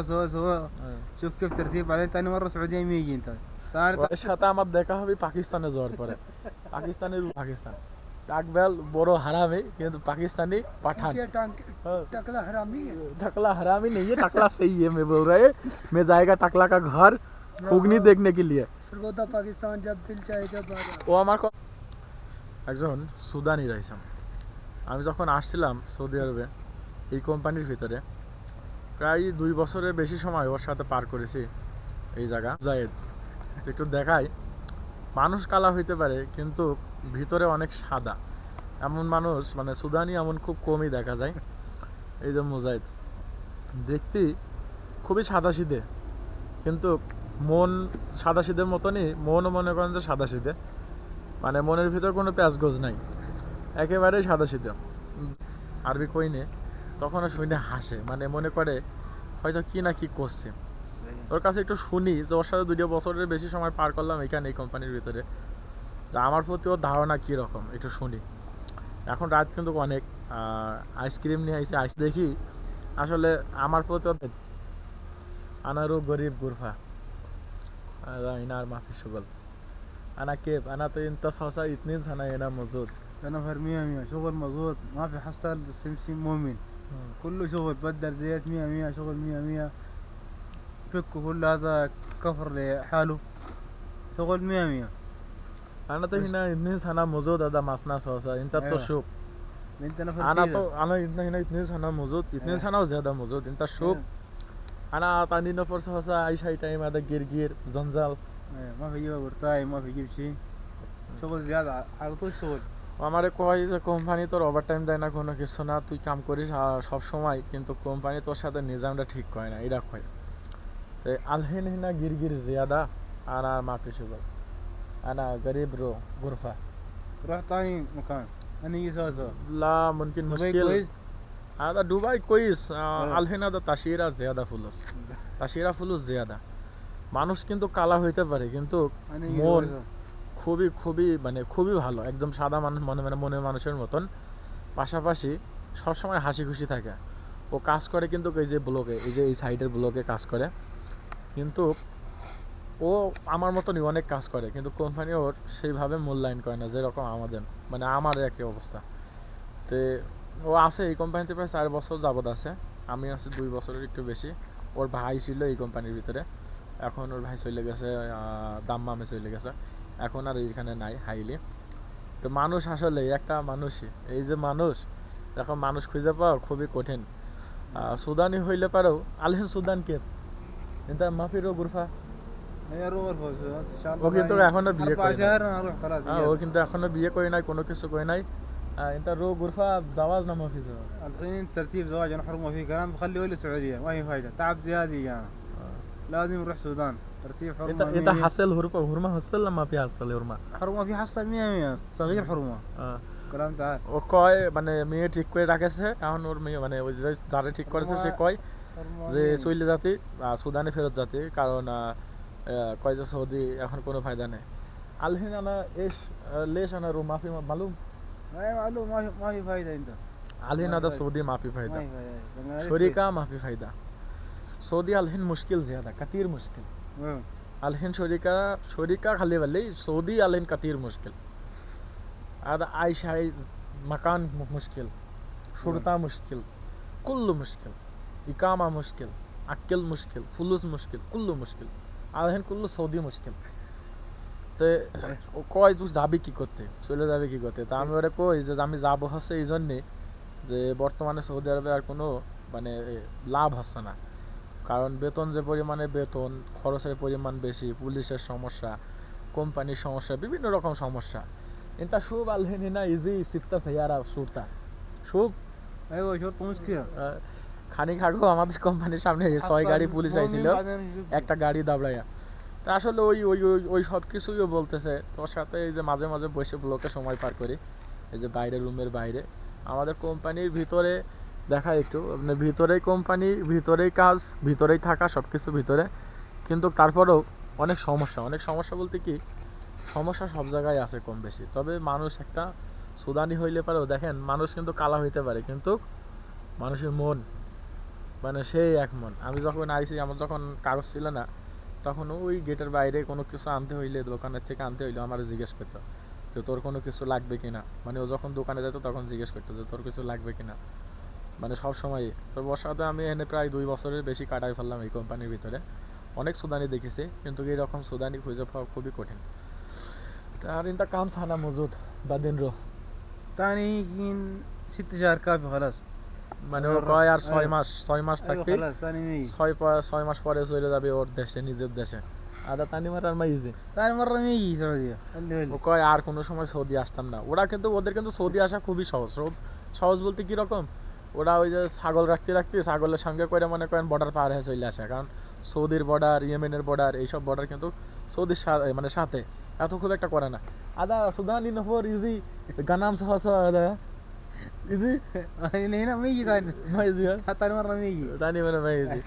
سوا سوا سوا شوف كيف ترتيب بعدين ثاني مره سعوديه 100 يجي انت ثاني ওর সাথে আমার দেখা হবে পাকিস্তানে যাওয়ার পরে পাকিস্তানের পাকিস্তান টাকবেল বড় হারামি কিন্তু পাকিস্তানি পাঠান ये टांग हाँ। टकला हरामी है टकला हरामी नहीं है टकला सही है मैं बोल रहा है मैं जाएगा टकला का घर फुगनी देखने के लिए सरगोदा पाकिस्तान जब दिल चाहे जब आ जाओ ও আমার ক- একজন সুদানি রাইসাম আমি যখন আসছিলাম সৌদি আরবে এই কোম্পানির ভিতরে প্রায় দুই বছরের বেশি সময় ওর সাথে পার করেছি এই জায়গা। জায়েদ, একটু দেখাই। মানুষ কালা হইতে পারে, কিন্তু ভিতরে অনেক সাদা। এমন মানুষ মানে সুদানি এমন খুব কমই দেখা যায়। এই যে মুজাহিদ দেখতে খুবই সাদা সিধে কিন্তু মন সাদা সিধের মতনই, মনও মনে করেন যে সাদা সিধে মানে মনের ভিতর কোনো প্যাঁচগোজ নাই। একেবারেই সাদা সিধে আরবি কইনে তখন শুনে হাসে মানে মনে করে হয়তো কি না কি করছে ওর কাছে একটু শুনি যে ওর সাথে দুটো বছরের বেশি সময় পার করলাম এখানে এই কোম্পানির ভিতরে তা আমার প্রতি ওর ধারণা কী রকম একটু শুনি এখন রাত কিন্তু অনেক আইসক্রিম নিয়ে আইসি আইস দেখি আসলে আমার প্রতি ওর আনারও গরিব গুরফা ইনার মাফি সুগল انا كيف انا تو انت صوصا اتنين سنه هنا موجود انا فر 100 100 شغل مضغوط ما في حصل سمسم مؤمن كله شغل بدل زيت 100 100 شغل 100 100 فكه كل هذا كفر لحاله. شغل 100 100 أنا تو هنا اتنين سنة موجود هذا مصنع صوصا أنت أيوة. شوف أنت نفر أنا. تو أنا هنا هنا اتنين سنة موجود اتنين أيوة. سنة وزيادة موجود أنت شوف. أنا تاني نفر صوصا عايش هاي تايم هذا جرجير زنزال. أيوة، ما في جيب برتاي ما في جيب شيء شغل زيادة. على طول شغل. আমারে কয় যে কোম্পানি তোর ওভার টাইম দেয় না কোনো কিছু না তুই কাম করিস সব সময় কিন্তু কোম্পানি তোর সাথে নিজামটা ঠিক করে না এটা কয় তো আলহিন হিনা গিরগির জিয়াদা আনা মাফি সুগল আনা গরিব রো গুরফা روح ثاني مكان انا يجي سوا سوا لا ممكن دبي مشكل كويس هذا دبي كويس হ্যাঁ। আলহিন هذا تأشيرة زيادة فلوس تأشيرة فلوس زيادة মানুষ কিন্তু কালা হইতে পারে কিন্তু انا يجي মন سوا খুবই খুবই মানে খুবই ভালো। একদম সাদা মানুষ মনে মানে মনের মানুষের মতন। পাশাপাশি সবসময় হাসি খুশি থাকে। ও কাজ করে কিন্তু এই যে ব্লকে এই যে এই সাইডের ব্লকে কাজ করে। কিন্তু ও আমার মতনই অনেক কাজ করে, কিন্তু কোম্পানি ওর সেইভাবে মূল্যায়ন করে না, যেরকম আমাদের মানে আমার একই অবস্থা। তে ও আছে এই কোম্পানিতে প্রায় চার বছর যাবত আছে। আমি আছি দুই বছরের একটু বেশি। ওর ভাই ছিল এই কোম্পানির ভিতরে। এখন ওর ভাই চলে গেছে দাম্মামে চলে গেছে। এখন আর এখানে নাই হাইলি তো মানুষ আসলে একটা মানুষই এই যে মানুষ এখন মানুষ খুঁজে পাওয়া খুবই কঠিন আহ, সুদানি হইলে পারেও আলহিন সুদান কে এটা মাফিরও গুরফা هي روح الفوز ان شاء الله ও কিন্তু هاي এখনো বিয়ে اربع করে নাই। شهر انا اروح خلاص হ্যাঁ, ও কিন্তু এখনো বিয়ে করে নাই কোনো কিছু করে নাই আহ, এটা রো গুরফা জাওয়াজ না মাফি জাওয়াজ الحين ترتيب زواج انا حرمه في كلام بخليه يولي السعوديه ما هي فايده تعب زياده يجانا لازم يروح السودان ترتيب حرمه এটা এটা 100 হাসেল হুরমা হুরমা হাসেল না মাফি হাসেল হুরমা حرمه في حصل 100 100 صغير حرمه আহ, كلام تعال ও কয় মানে মেয়ে ঠিক করে রাখেছে এখন ওর মেয়ে মানে ওই যে যারা ঠিক করেছে সে কয় حرمه যে 100. চলে জাতি আহ, সুদানে ফেরত জাতি কারণ আহ, আহ, কয় যে সৌদি এখন কোনো ফায়দা নেই আলহিন আনা এস আহ, লেশ আনা রু মাফি মালুম ما هي معلوم ما في ما في فايده انت আলহিন ما আদা في সৌদি মাফি ما ফায়দা هي فايده بنغلاديش শরিকা মাফি ফায়দা সৌদি আলহিন মুশকিল জিয়াদা কাতির মুশকিল كويس. وين؟ আলহিন শরিকা শরিকা খালি সৌদি আলহিন কাতির মুশকিল। আর আই শাই মাকান মুশকিল শুরতা মুশকিল কুল্লু মুশকিল ইকামা মুশকিল আক্কেল মুশকিল ফুলুস মুশকিল কুল্লু মুশকিল আলহিন কুল্লু সৌদি মুশকিল। তো ও কয় তুই যাবি কি করতে? চলে যাবে কি করতে? তা আমি ওরে কই যে আমি যাব হচ্ছে এই জন্যে যে বর্তমানে সৌদি আরবে আর কোনো মানে লাভ হচ্ছে না। কারণ বেতন যে পরিমাণে বেতন খরচের পরিমাণ বেশি পুলিশের সমস্যা কোম্পানির সমস্যা বিভিন্ন রকম সমস্যা। এটা সুখ আলহিনী না ইজি সিত্তা সেয়ারা সুরতা সুখ? খানি খাটো আমাদের কোম্পানির সামনে ছয় গাড়ি পুলিশ আইছিল একটা গাড়ি দাবড়াইয়া। তা আসলে ওই ওই ওই সব কিছুই বলতেছে। তোর সাথে এই যে মাঝে মাঝে বসে ব্লকে সময় পার করি। এই যে বাইরে রুমের বাইরে। আমাদের কোম্পানির ভিতরে দেখা একটু। মানে ভিতরেই কোম্পানি ভিতরেই কাজ, ভিতরেই থাকা সব কিছু ভিতরে। কিন্তু তারপরেও অনেক সমস্যা। অনেক সমস্যা বলতে কি, সমস্যা সব জায়গায় আছে কম বেশি তবে মানুষ একটা সুদানি হইলে পারেও, দেখেন, মানুষ কিন্তু কালা হইতে পারে, কিন্তু মানুষের মন মানে সেই এক মন। আমি যখন আইছি, আমার যখন কাগজ ছিল না, তখন ওই গেটের বাইরে কোনো কিছু আনতে হইলে, দোকানের থেকে আনতে হইলে আমার জিজ্ঞেস করতো যে, তোর কোনো কিছু লাগবে কিনা? মানে ও যখন দোকানে যেত, তখন জিজ্ঞেস করতো যে, তোর কিছু লাগবে কিনা? মানে সব সময়। তো বর্ষাতে আমি এনে প্রায় দুই বছরের বেশি কাটাই ফেললাম এই কোম্পানির ভিতরে। অনেক সুদানি দেখেছি কিন্তু এইরকম সুদানি খুঁজে পাওয়া খুবই কঠিন। তার ইনটা কাম সানা মজুদ বা দিন রো তানি কিন শীতে যার কাজ ভালো মানে ও কয় আর ছয় মাস ছয় মাস থাকবে। ছয় ছয় মাস পরে চলে যাবে ওর দেশে নিজের দেশে। আদা তানি মারার মা ইজি তানি মারার আমি ও কয় আর কোনো সময় সৌদি আসতাম না। ওরা কিন্তু ওদের কিন্তু সৌদি আসা খুবই সহজ। সহজ বলতে কি রকম? ওরা ওই যে ছাগল রাখতে রাখতে ছাগলের সঙ্গে করে মনে করেন বর্ডার পার হয়ে চলে আসে। কারণ সৌদির বর্ডার ইয়েমেনের বর্ডার এইসব বর্ডার কিন্তু সৌদির সাথে মানে সাথে। এত খুব একটা করে না। আদা সুদান ইন ফর ইজি গানাম সহ আদা। ইজি? নেই না মিগি কয় মাইজি ইজি তার মিগি মেগি মানে মাইজি।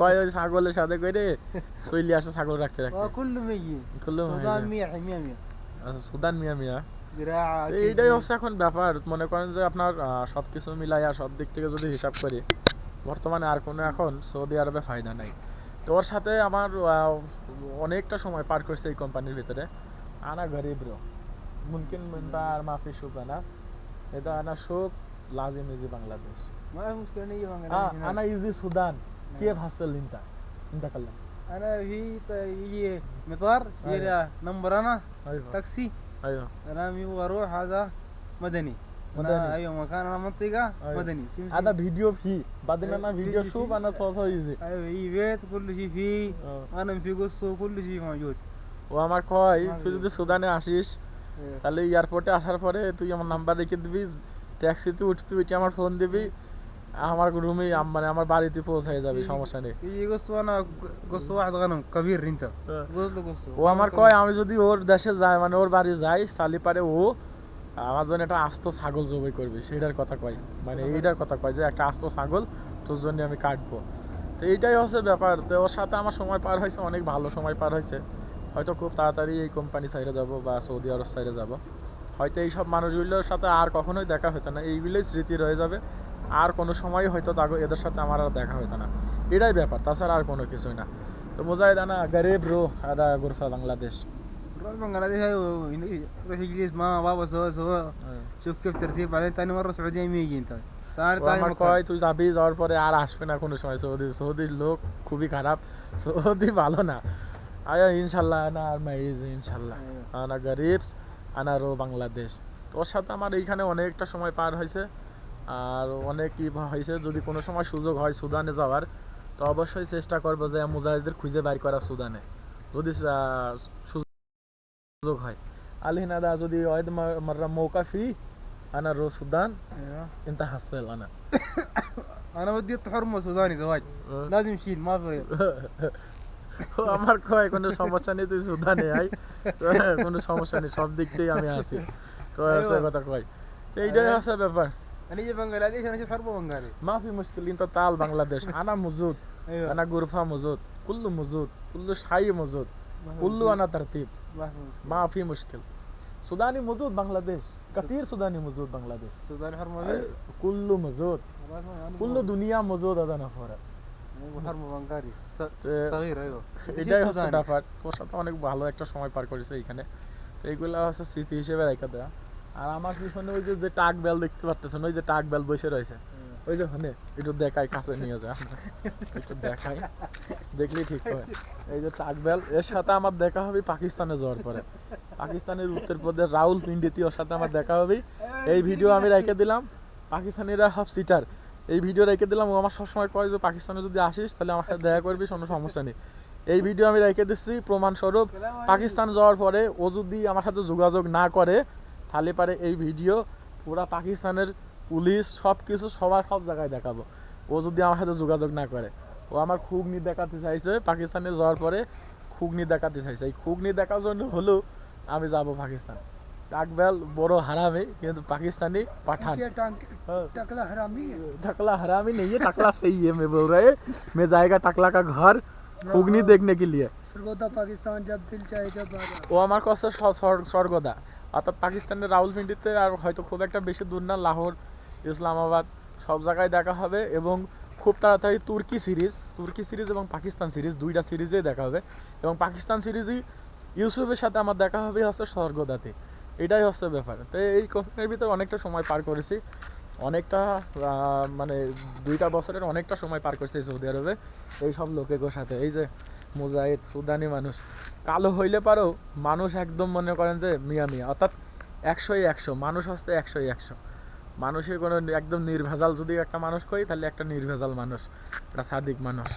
কয় ওই ছাগলের সাথে করে চলে আসে ছাগল রাখতে রাখতে। কুল্লু মিগি কুল্লু আচ্ছা, সুদান মিয়া মিয়া সুদান মিয়া মিয়া। এইটাই হচ্ছে এখন ব্যাপার। মনে করেন যে আপনার সবকিছু মিলাইয়া সব দিক থেকে যদি হিসাব করি বর্তমানে আর কোনো এখন সৌদি আরবে ফায়দা নাই। তো ওর সাথে আমার অনেকটা সময় পার করছে এই কোম্পানির ভিতরে। আনা গরিব রো। মুমকিন মিনতা আর মাফি সুখ আনা। এটা আনা সুখ লাজিম ইজি বাংলাদেশ। মানে আনা ইজি সুদান। কে ভাসল ইন্তা? ইন্তা করলাম আনা হি ইয়ে মেতোয়ার নম্বর আনা ট্যাক্সি। نمبر انا ايوه تاكسي ايوه انا يبغى اروح هذا مدني مدني. أنا ايوه مكان انا منطقة أيوة. مدني تمشي هذا فيديو فيه بعدين انا أيوة، فيديو فيديو شوف فيه. انا صوصو ايزي ايوه يجي بيت كل شيء فيه آه. انا في قصه وكل شيء موجود ও আমার কয় আমার তুই যদি সুদানে আসিস أيوة. তাহলে এয়ারপোর্টে আসার পরে তুই আমার নাম্বার রেখে দিবি ট্যাক্সিতে উঠবি উঠে আমার ফোন দিবি আমার রুমে মানে আমার বাড়িতে পৌঁছায় যাবে সমস্যা নেই। হ্যাঁ। ও আমার কয় আমি যদি ওর দেশে যাই মানে ওর বাড়ি যাই সালি পারে ও আমার জন্য একটা আস্ত ছাগল জবাই করবে সেটার কথা কয়। মানে এইটার কথা কয় যে একটা আস্ত ছাগল তোর জন্য আমি কাটবো। তো এইটাই হচ্ছে ব্যাপার। তো ওর সাথে আমার সময় পার হয়েছে অনেক ভালো সময় পার হয়েছে। হয়তো খুব তাড়াতাড়ি এই কোম্পানি সাইডে যাব বা সৌদি আরব সাইডে যাব। হয়তো এইসব মানুষগুলোর সাথে আর কখনোই দেখা হতো না। এইগুলোই স্মৃতি রয়ে যাবে। আর কোনো সময় হয়তো তাগো এদের সাথে আমার আর দেখা হতো না এটাই ব্যাপার তাছাড়া আর কোনো কিছুই না তো মুজাহিদ আনা গরিব রো আদা গুরফা বাংলাদেশ روح بنغلاديش ايوه روح يجلس مع بابا سوا سوا شوف كيف ترتيب بعدين ثاني مره سعوديه يجي انت ثاني ও ثاني আমার مكان. কয় তুই যাবি যাওয়ার পরে আর আসবে না কোনো সময় সৌদি সৌদির লোক খুবই খারাপ সৌদি ভালো না আয়া ইনশাল্লাহ আনা আর মাইজ ইনশাল্লাহ أيوة. আনা গরিব আনা রো বাংলাদেশ তোর সাথে আমার এইখানে অনেকটা সময় পার হয়েছে আর অনেক কি হয়েছে যদি কোনো সময় সুযোগ হয় সুদানে যাওয়ার তো অবশ্যই চেষ্টা করবো যে মুজাহিদের খুঁজে বাইর করা সুদানে যদি আহ, সুযোগ হয় আলহিনাদা যদি ওয়াইদ মাররা মৌকা ফি আনা রো সুদান ايوه انت حصل انا انا ودي حرمه سوداني زواج لازم يشيل ما في غير ও আমার কয় কোনো সমস্যা নেই তুই সুদানে আই তো কোনো সমস্যা নেই সব দিক থেকে আমি আছি তো সে কথা কয় তো এইটাই أيوة. হচ্ছে ব্যাপার انا اجي بنغلاديش انا اشوف حرمه بنغالي ما في مشكلة انت تعال بنغلاديش انا موجود ايوه انا غرفة موجود كله موجود كل شيء موجود ما في كله مشكلة. انا ترتيب ما في مشكلة. ما في مشكل سوداني موجود بنغلاديش كثير سوداني موجود بنغلاديش سوداني حرمه غير كله موجود خلاص ما- أنا كل ما- دنيا موجود هذا نفر أيوة، حرمه بنغالي س- তে- صغير ايوه এটাই হচ্ছে سوداني. ব্যাপার তোর সাথে অনেক ভালো একটা সময় পার করেছে এইখানে তো এইগুলো হচ্ছে স্মৃতি হিসেবে রেখে দেওয়া আর আমার পিছনে ওই যে টাক বেল দেখতে পাচ্ছেন ওই যে টাক বেল বসে রয়েছে। ওই যে হনে একটু দেখাই কাছে নিয়ে যা একটু দেখাই দেখলি ঠিক হয়। এই যে টাক বেল এর সাথে আমার দেখা হবে পাকিস্তানে যাওয়ার পরে। পাকিস্তানের উত্তর প্রদেশ রাহুল পিন্ডিতি ওর সাথে আমার দেখা হবে এই ভিডিও আমি রেখে দিলাম। পাকিস্তানিরা সব সিটার এই ভিডিও রেখে দিলাম। ও আমার সবসময় কয় যে পাকিস্তানে যদি আসিস তাহলে আমার সাথে দেখা করবি কোনো সমস্যা নেই। এই ভিডিও আমি রেখে দিচ্ছি। প্রমাণস্বরূপ পাকিস্তান যাওয়ার পরে ও যদি আমার সাথে যোগাযোগ না করে তাহলে পারে এই ভিডিও পুরা পাকিস্তানের পুলিশ সব কিছু সবার সব জায়গায় দেখাবো ও যদি আমার সাথে যোগাযোগ না করে ও আমার খুগনি দেখাতে চাইছে পাকিস্তানে যাওয়ার পরে খুগনি দেখাতে চাইছে এই খুগনি দেখার জন্য হলেও আমি যাব পাকিস্তান টাকবেল বড় হারামি কিন্তু পাকিস্তানি পাঠান ये टांग हाँ। टकला हरामी है टकला हरामी नहीं है टकला सही है मैं बोल रहा है मैं जाएगा टकला का घर खुगनी देखने के लिए सरगोदा पाकिस्तान जब दिल चाहे जब आ जाए ও আমার কাছে স- স্বর- স্বর্গদা অর্থাৎ পাকিস্তানের রাউলপিন্ডিতে আর হয়তো খুব একটা বেশি দূর না, লাহোর, ইসলামাবাদ, সব জায়গায় দেখা হবে এবং খুব তাড়াতাড়ি তুর্কি সিরিজ তুর্কি সিরিজ এবং পাকিস্তান সিরিজ, দুইটা সিরিজেই দেখা হবে। এবং পাকিস্তান সিরিজই ইউসুফের সাথে আমার দেখা হবে হচ্ছে স্বর্গদাতে। এটাই হচ্ছে ব্যাপার। তো এই কোম্পানির ভিতরে অনেকটা সময় পার করেছি। অনেকটা মানে দুইটা বছরের অনেকটা সময় পার করছি সৌদি আরবে এই সব লোকের সাথে এই যে মুজাহিদ, সুদানি মানুষ। কালো হইলে পারো, মানুষ একদম মনে করেন যে মিয়া মিয়া। অর্থাৎ একশোই একশো, মানুষ হচ্ছে একশোই একশো। মানুষের কোনো একদম নির্ভেজাল যদি একটা মানুষ কই তাহলে একটা নির্ভেজাল মানুষ, একটা সাদিক মানুষ।